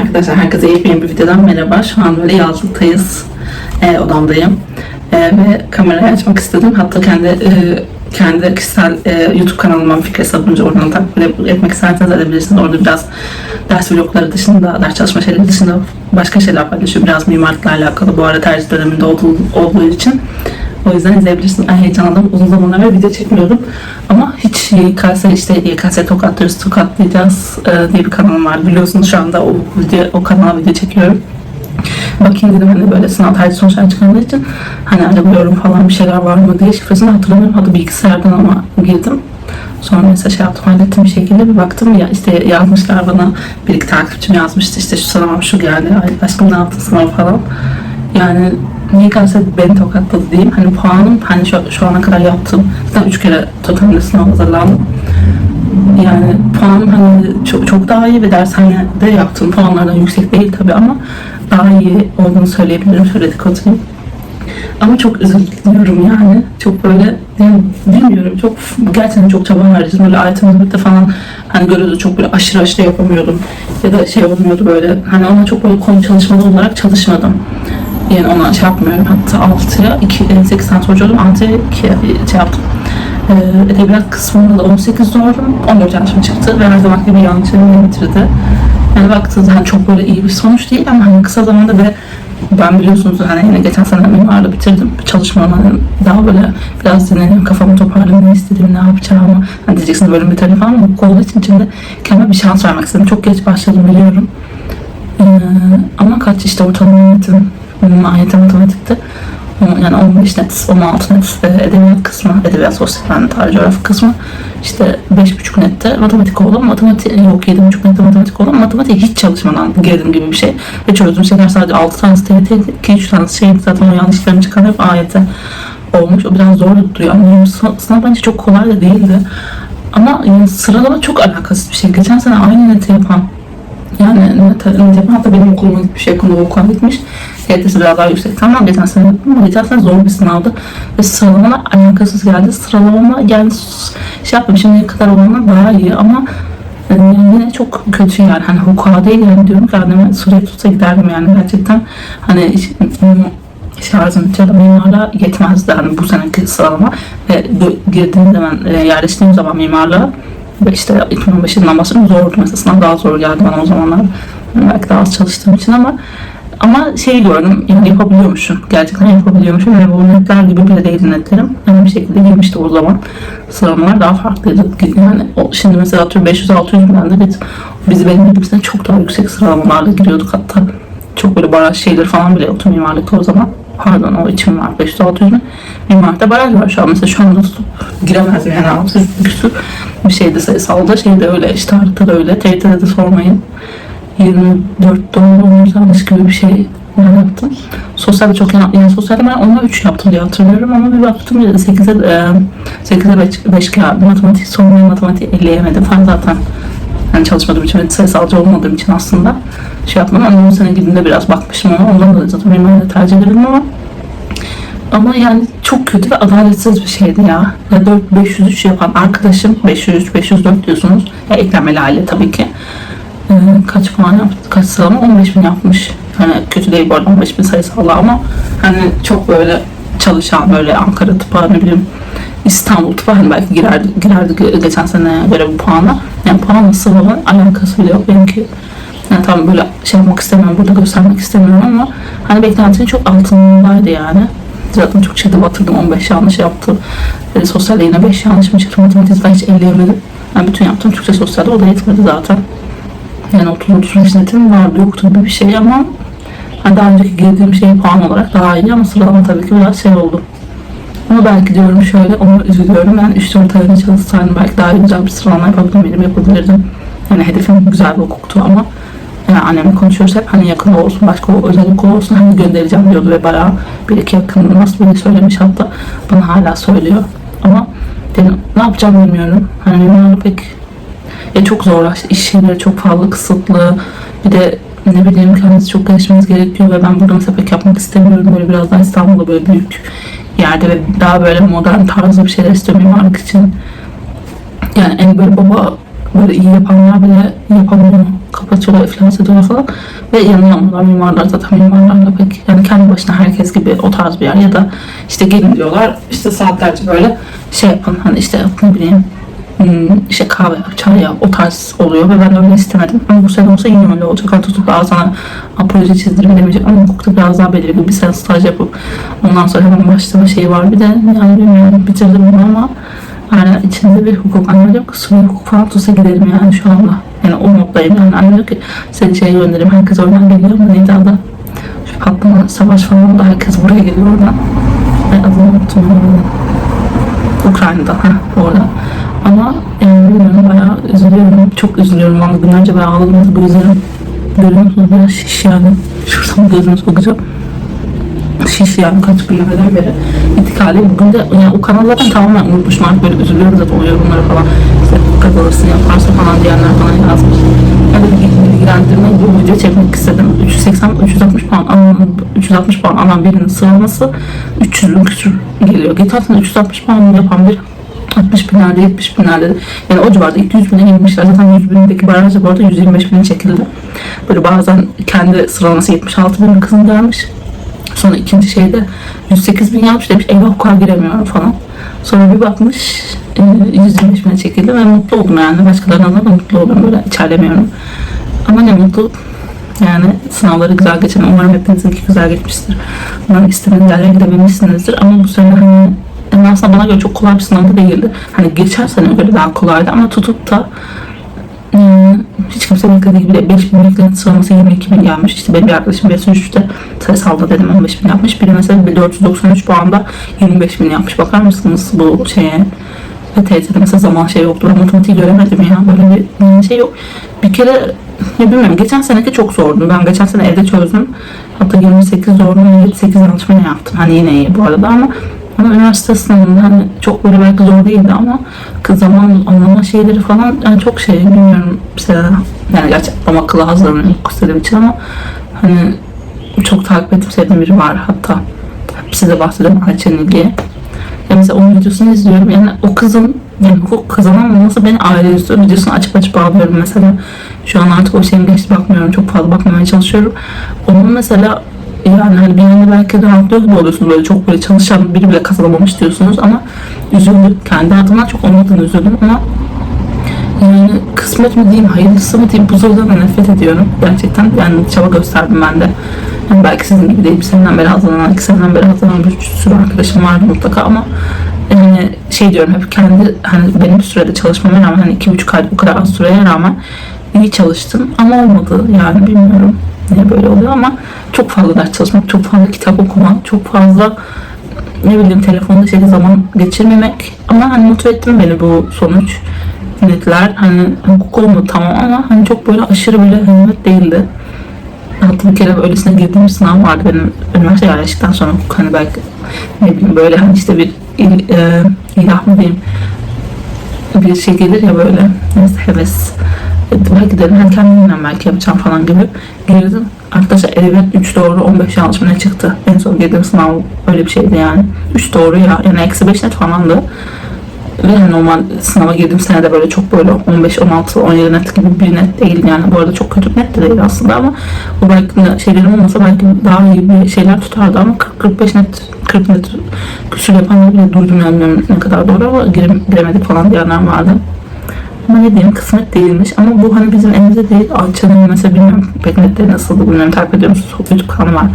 Arkadaşlar herkese yepyeni bir videodan merhaba. Şu an böyle yazlıktayız. Ee, odamdayım. Ee, ve kamerayı açmak istedim. Hatta kendi e, kendi kişisel e, YouTube kanalıma Fikri Sabuncu oradan takip etmek isterseniz edebilirsiniz. Orada biraz ders vlogları dışında, ders çalışma şeyleri dışında başka şeyler paylaşıyorum. Biraz mimarlıkla alakalı. Bu ara tercih döneminde olduğu, olduğu için. O yüzden izleyebilirsiniz. Ben heyecanlandım. Uzun zamanlar beri video çekmiyordum. Ama hiç YKS işte YKS tokatlıyoruz, tokatlayacağız e, diye bir kanalım var. Biliyorsunuz şu anda o video, o kanala video çekiyorum. Bakayım dedim hani böyle sınav tercih sonuçları çıkardığı için hani arabıyorum falan bir şeyler var mı diye şifresini hatırlamıyorum. Hadi bilgisayardan ama girdim. Sonra mesela şey yaptım hallettim bir şekilde bir baktım ya işte yazmışlar bana bir iki takipçim yazmıştı işte şu sınavım şu geldi ay aşkım ne yaptın sınav falan. Yani niye gelse beni tokatladı diyeyim. Hani puanım hani şu, şu ana kadar yaptım. Zaten üç kere totalde sınav hazırlandım. Yani puanım hani çok, çok daha iyi ve dershanede yaptığım puanlardan yüksek değil tabii ama daha iyi olduğunu söyleyebilirim. Şöyle dikotomi. Ama çok üzülüyorum yani. Çok böyle bilmiyorum çok gerçekten çok çaba harcadım. Böyle ayetimizde falan hani görüyordu çok böyle aşırı aşırı yapamıyordum. Ya da şey olmuyordu böyle hani ona çok böyle konu çalışmalı olarak çalışmadım. Yani ona şey yapmıyorum. Hatta 6'ya 2, 8 tane soru çözdüm. 6'ya 2'ye şey yaptım. Ee, edebiyat kısmında da 18 doğru, 14 yanlışım çıktı ve her zaman gibi yanlışlarımı bitirdi. Yani baktığınızda hani çok böyle iyi bir sonuç değil ama hani kısa zamanda ve ben biliyorsunuz hani yine geçen sene mimarla bitirdim. Çalışmama hani daha böyle biraz dinleneyim, kafamı toparlayayım, ne istediğimi, ne yapacağımı. Hani diyeceksiniz bölüm bitirir falan ama olduğu için içinde kendime bir şans vermek istedim. Çok geç başladım biliyorum. Ee, ama kaç işte ortalama yönetim, AYT matematikte yani 15 net, 16 net e, edebiyat kısmı, edebiyat sosyal fen, tarih coğrafya kısmı işte 5,5 nette matematik oldu. Matematik yok 7,5 nette matematik oldu. Matematik hiç çalışmadan girdim gibi bir şey. Ve çözdüğüm şeyler sadece 6 tanesi TYT, 2-3 tanesi şey zaten o yanlışlarımı çıkan hep AYT olmuş. O biraz zor duruyor. Yani sınav bence çok kolay da değildi. Ama yani sıralama çok alakasız bir şey. Geçen sene aynı neti yapan yani net, net yapan hatta benim okuluma gitmiş, yakında okula gitmiş. TYT'si biraz daha yüksek. Tamam geçen sene yaptım ama geçen sene zor bir sınavdı. Ve sıralamalar alakasız geldi. Sıralama yani şey yaptım şimdiye kadar olanlar daha iyi. Ama yine çok kötü yani. Hani hukuka değil yani. Diyorum ki anneme sıraya tutsa giderdim yani. Gerçekten hani şarjım ya da mimarlığa yetmezdi. Hani bu seneki sıralama. Ve girdiğim zaman e, yerleştiğim zaman mimarlığa ve işte 2015 yılından bahsediyorum. Zordu mesela sınav daha zor geldi bana o zamanlar. Belki daha az çalıştığım için ama ama şey gördüm yani yapabiliyormuşum. Gerçekten yapabiliyormuşum ve bu netler gibi bile değildi netlerim. Yani bir şekilde girmişti o zaman. Sıralamalar daha farklıydı. Yani o, şimdi mesela atıyorum 500-600 binden de biz, biz benim bildiğimizden çok daha yüksek sıralamalarla giriyorduk hatta. Çok böyle baraj şeyleri falan bile yoktu mimarlıkta o zaman. Pardon o için var 500-600 bin. Mimarlıkta baraj var şu an mesela şu anda tutup giremezdim yani 600 bir sürü bir şeyde sayısalda şeyde öyle işte de öyle. TRT'de de sormayın. 24 doğumlu olmuş yanlış gibi bir şey yaptım. Sosyalde çok yani, yani sosyalde ben ona 3 yaptım diye hatırlıyorum ama bir baktım 8'e e, 8'e 5, 5 geldi. Matematik sonunda matematik elleyemedim falan zaten. Yani çalışmadığım için sayısalcı olmadığım için aslında şey yapmam ama 10 sene gidince biraz bakmışım ama ondan dolayı zaten benim öyle tercih ederim ama ama yani çok kötü ve adaletsiz bir şeydi ya. ya 4 503 yapan arkadaşım 503 504 diyorsunuz. Ya eklemeli aile tabii ki. Ee, kaç puan yaptı? Kaç sıralama? 15 bin yapmış. Hani kötü değil bu arada 15 bin sayısal ama hani çok böyle çalışan böyle Ankara tıpa ne bileyim İstanbul tıpa hani belki girerdi, girerdi geçen sene göre bu puanla. Yani puanla sıralama alakası bile yok benimki. Yani tam böyle şey yapmak istemiyorum, burada göstermek istemiyorum ama hani beklentinin çok altındaydı yani. Zaten çok şeyde batırdım, 15 yanlış yaptım. E, sosyalde yine 5 yanlış mı çıktı, matematikten hiç elleyemedim. Yani bütün yaptığım Türkçe sosyalde o da yetmedi zaten. Yani 30-35 netim vardı yoktu gibi bir şey ama hani daha önceki girdiğim şey puan olarak daha iyi ama sıralama tabii ki biraz şey oldu. Ama belki diyorum şöyle onu üzülüyorum. Ben 3-4 ayını çalışsaydım belki daha güzel bir sıralama yapabilirim, yapabilirdim. Yani hedefim güzel bir hukuktu ama yani annemle konuşuyoruz hani yakın olsun başka o özel okul olsun hani göndereceğim diyordu ve bayağı bir iki yakın nasıl biri söylemiş hatta bana hala söylüyor ama dedim, ne yapacağım bilmiyorum hani mimarlık pek ya çok zorlaştı. İş şeyleri çok fazla kısıtlı. Bir de ne bileyim kendinizi çok gelişmeniz gerekiyor ve ben burada mesela yapmak istemiyorum. Böyle biraz daha İstanbul'da böyle büyük yerde ve daha böyle modern tarzı bir şeyler istiyorum mimarlık için. Yani en böyle baba böyle iyi yapanlar bile yapamıyor. Kapatıyorlar, iflas ediyorlar falan. Ve yanılamalar mimarlar zaten mimarlarla pek yani kendi başına herkes gibi o tarz bir yer. Ya da işte gelin diyorlar işte saatlerce böyle şey yapın. Hani işte ne bileyim işte kahve çay yap o tarz oluyor ve ben öyle istemedim. Ama bu sene olsa yine öyle olacak. Hani tutup "Aa, proje çizdirim demeyecek ama hukukta biraz daha belirli bir sene staj yapıp ondan sonra hemen başlama şeyi var. Bir de yani bilmiyorum bitirdim bunu ama hala içinde bir hukuk ki sınır hukuk falan tutsa giderim yani şu anda. Yani o noktayım yani anne diyor ki seni şeye göndereyim herkes oradan geliyor ama neydi adı? Şu patlama savaş falan da herkes buraya geliyor oradan. Ben adını unuttum. Ukrayna'da ha orada. Ama yani bilmiyorum bayağı üzülüyorum. Çok üzülüyorum. Valla günlerce bayağı ağladım. Gözlerim musunuz? Biraz şiş yani. Şuradan gözümü sokacağım. Şiş yani kaç günden beri intikali. Bugün de yani o kanalı zaten tamamen unutmuşum artık böyle üzülüyorum zaten o yorumları falan. İşte kazanırsın yaparsın falan diyenler bana yazmış. Yani bir bilgilendirme bu video çekmek istedim. 380 360 puan alan 360 puan alan birinin sıralaması 300'ün küsur geliyor. Geçen sene 360 puan yapan bir 60 binlerde 70 binlerde yani o civarda 200 bine inmişler. Zaten 100 bindeki barajda bu arada 125 bin çekildi. Böyle bazen kendi sıralaması 76 bin kızım gelmiş. Sonra ikinci şeyde 108 bin yapmış demiş eyvah hukuka giremiyorum falan. Sonra bir bakmış e, 125 bine çekildi. Ve mutlu oldum yani. Başkalarından da mutlu oldum. Böyle içerlemiyorum. Ama ne mutlu. Yani sınavları güzel geçen umarım hepinizinki güzel geçmiştir. Umarım istediğiniz yerlere gidebilmişsinizdir. Ama bu sene hani yani aslında bana göre çok kolay bir sınav da değildi. Hani geçen sene göre daha kolaydı ama tutup da ıı, hiç kimse beklediği gibi 5 bin beklenti sıralaması 22 bin gelmiş. İşte benim bir arkadaşım BS3'te sayısalda dedim 15 bin yapmış. Biri mesela 493 puanda 25 bin yapmış. Bakar mısınız bu şeye? Ve TYT'de mesela zaman şey yoktu. Ben matematiği göremedim ya. Böyle bir şey yok. Bir kere ya bilmiyorum. Geçen seneki çok zordu. Ben geçen sene evde çözdüm. Hatta 28 zordu. 8 yanlış mı ne yaptım? Hani yine iyi bu arada ama ama üniversite sınavında hani çok böyle belki zor değildi ama kız zaman anlama şeyleri falan yani çok şey bilmiyorum mesela yani gerçi ama akıllı hazırlanıyorum istediğim için ama hani çok takip ettiğim sevdiğim biri var hatta size bahsediyorum Ayça'nın ilgiye. Ya mesela onun videosunu izliyorum yani o kızın yani hukuk kazanamaması beni ayrı üzüyor. Videosunu açıp açıp ağlıyorum mesela. Şu an artık o şeyim geçti bakmıyorum. Çok fazla bakmamaya çalışıyorum. Onun mesela yani hani bir yanda belki rahatlıyor gibi oluyorsunuz böyle çok böyle çalışan biri bile kazanamamış diyorsunuz ama üzüldüm. Kendi adımdan çok onun adına üzüldüm ama yani kısmet mi diyeyim, hayırlısı mı diyeyim bu sorudan da nefret ediyorum. Gerçekten yani çaba gösterdim ben de. Yani belki sizin gibi değil, bir seneden beri hazırlanan, iki seneden beri hazırlanan bir sürü arkadaşım vardı mutlaka ama yani şey diyorum hep kendi hani benim sürede çalışmama rağmen hani iki buçuk ay bu kadar süreye rağmen iyi çalıştım ama olmadı yani bilmiyorum niye böyle oluyor ama çok fazla ders çalışmak, çok fazla kitap okumak, çok fazla ne bileyim telefonda şey zaman geçirmemek. Ama hani mutlu ettim beni bu sonuç. Netler hani hukuk olmadı tamam ama hani çok böyle aşırı böyle hizmet değildi. Hatta bir kere öylesine girdiğim bir sınav vardı benim üniversite yerleştikten sonra hani belki ne bileyim böyle hani işte bir il, e, ilah mı diyeyim bir şey gelir ya böyle. Neyse heves belki dedim hani kendimden belki yapacağım falan gibi girdim. Arkadaşlar edebiyat 3 doğru 15 yanlış mı ne çıktı? En son girdiğim sınav öyle bir şeydi yani. 3 doğru ya yani eksi 5 net falandı. Ve hani normal sınava girdiğim senede böyle çok böyle 15, 16, 17 net gibi bir net değil yani. Bu arada çok kötü net de değil aslında ama o belki şeylerim olmasa belki daha iyi bir şeyler tutardı ama 40-45 net 40 net küsur yapanları bile duydum yani ne kadar doğru ama girem, giremedik falan diyenler vardı. Ama ne diyeyim kısmet değilmiş ama bu hani bizim elimizde değil. Alçan'ın mesela bilmiyorum pek netleri nasıldı bilmiyorum takip ediyor musunuz? YouTube kanalı var.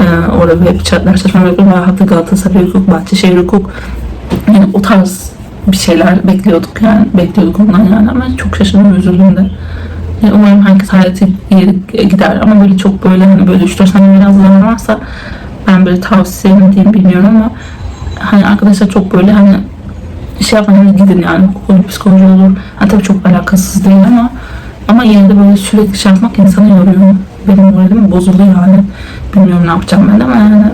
Ee, orada hep ders çalışma yapıyorum. Hatta Galatasaray hukuk, Bahçeşehir hukuk yani o tarz bir şeyler bekliyorduk yani bekliyorduk ondan yani ama çok şaşırdım üzüldüm de. Yani umarım herkes hayatı gider ama böyle çok böyle hani böyle 3-4 tane biraz zaman varsa ben böyle tavsiye mi diyeyim bilmiyorum ama hani arkadaşlar çok böyle hani şey hani gidin yani olur, psikoloji olur. Ha tabii çok alakasız değil ama ama yine de böyle sürekli şey yapmak insanı yoruyor. Benim moralim bozuldu yani. Bilmiyorum ne yapacağım ben ama yani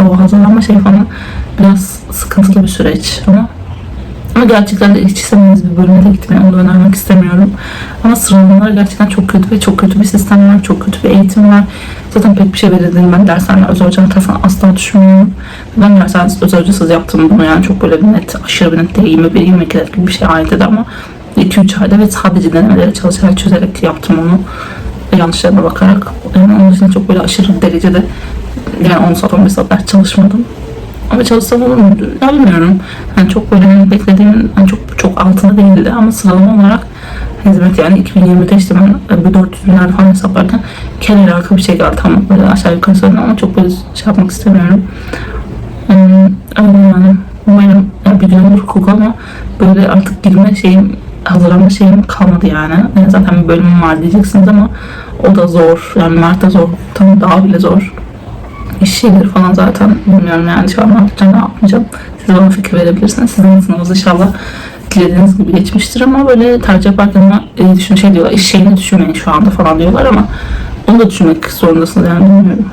o hazırlanma şey falan biraz sıkıntılı bir süreç ama ama gerçekten de hiç istemediğiniz bir bölüme de gitmeyi onu önermek istemiyorum. Ama sıralamalar gerçekten çok kötü ve çok kötü bir sistem var, çok kötü bir eğitim var. Zaten pek bir şey verildiğini ben dershane özel hocanın tarafından asla düşünmüyorum. Ben dershane özel hocasız yaptım bunu yani çok böyle bir net, aşırı bir net değil, 21 22 net gibi bir şey ait dedi ama 2-3 ayda ve sadece denemeleri çalışarak çözerek yaptım onu. Yanlışlarına bakarak. Yani onun için çok böyle aşırı derecede yani 10 saat 15 saat ders çalışmadım. Ama çalışsam olur muydu? Bilmiyorum. Yani çok böyle hani beklediğim yani çok çok altında değildi ama sıralama olarak hizmet yani 2020'de işte ben e, bu 400 binler falan hesaplarken kenar arka bir şey geldi tam böyle aşağı yukarı söyledim ama çok böyle şey yapmak istemiyorum. Hmm, öyle yani. Umarım yani biliyorum hukuk ama böyle artık girme şeyim hazırlanma şeyim kalmadı yani. Yani zaten bir bölümüm var diyeceksiniz ama o da zor. Yani Mart'ta zor. Tam daha bile zor iş şeyleri falan zaten bilmiyorum yani şu an ne yapacağım ne yapmayacağım. Siz bana fikir verebilirsiniz. Sizin sınavınız inşallah dilediğiniz gibi geçmiştir ama böyle tercih yaparken e, düşün şey diyorlar iş şeyini düşünmeyin şu anda falan diyorlar ama onu da düşünmek zorundasınız yani bilmiyorum.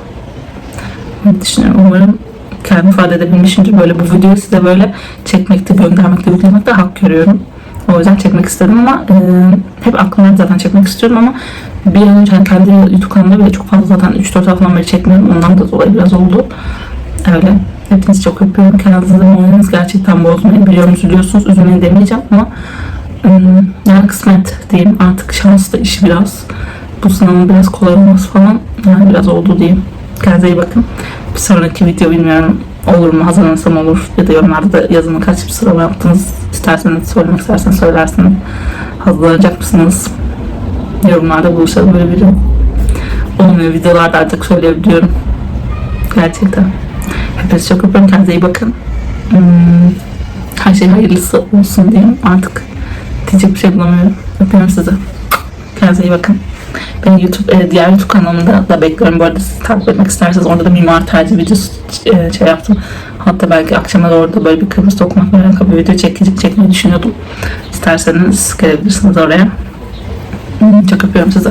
Ne düşünüyorum umarım kendimi ifade edebilmişimdir böyle bu videoyu size böyle çekmekte, göndermekte, yüklemekte hak görüyorum. O yüzden çekmek istedim ama e, hep aklımda zaten çekmek istiyorum ama bir an önce hani kendi YouTube kanalımda bile çok fazla zaten 3-4 haftadan beri çekmiyorum. Ondan da dolayı biraz oldu. Öyle. Hepinizi çok öpüyorum. Kendinize moraliniz gerçekten bozmayın. Biliyorum üzülüyorsunuz. Üzülmeyin demeyeceğim ama ım, yani kısmet diyeyim. Artık şans da işi biraz. Bu sınavın biraz kolay olması falan yani biraz oldu diyeyim. Kendinize iyi bakın. Bir sonraki video bilmiyorum olur mu hazırlanırsam olur ya da yorumlarda da yazın kaç bir sıralama yaptınız isterseniz söylemek isterseniz söylersiniz hazırlanacak mısınız yorumlarda buluşalım böyle bir olmuyor videolarda artık söyleyebiliyorum gerçekten hepinizi çok öpüyorum kendinize iyi bakın Hmm, her şey hayırlısı olsun diyeyim artık diyecek bir şey bulamıyorum öpüyorum sizi kendinize iyi bakın Beni YouTube, e, diğer YouTube kanalımda da bekliyorum. Bu arada siz takip etmek isterseniz orada da mimar tercih videosu e, şey yaptım. Hatta belki akşama da orada böyle bir Kıbrıs okumakla alakalı bir video çekecek, çekmeyi düşünüyordum. İsterseniz gelebilirsiniz oraya. Çok öpüyorum sizi.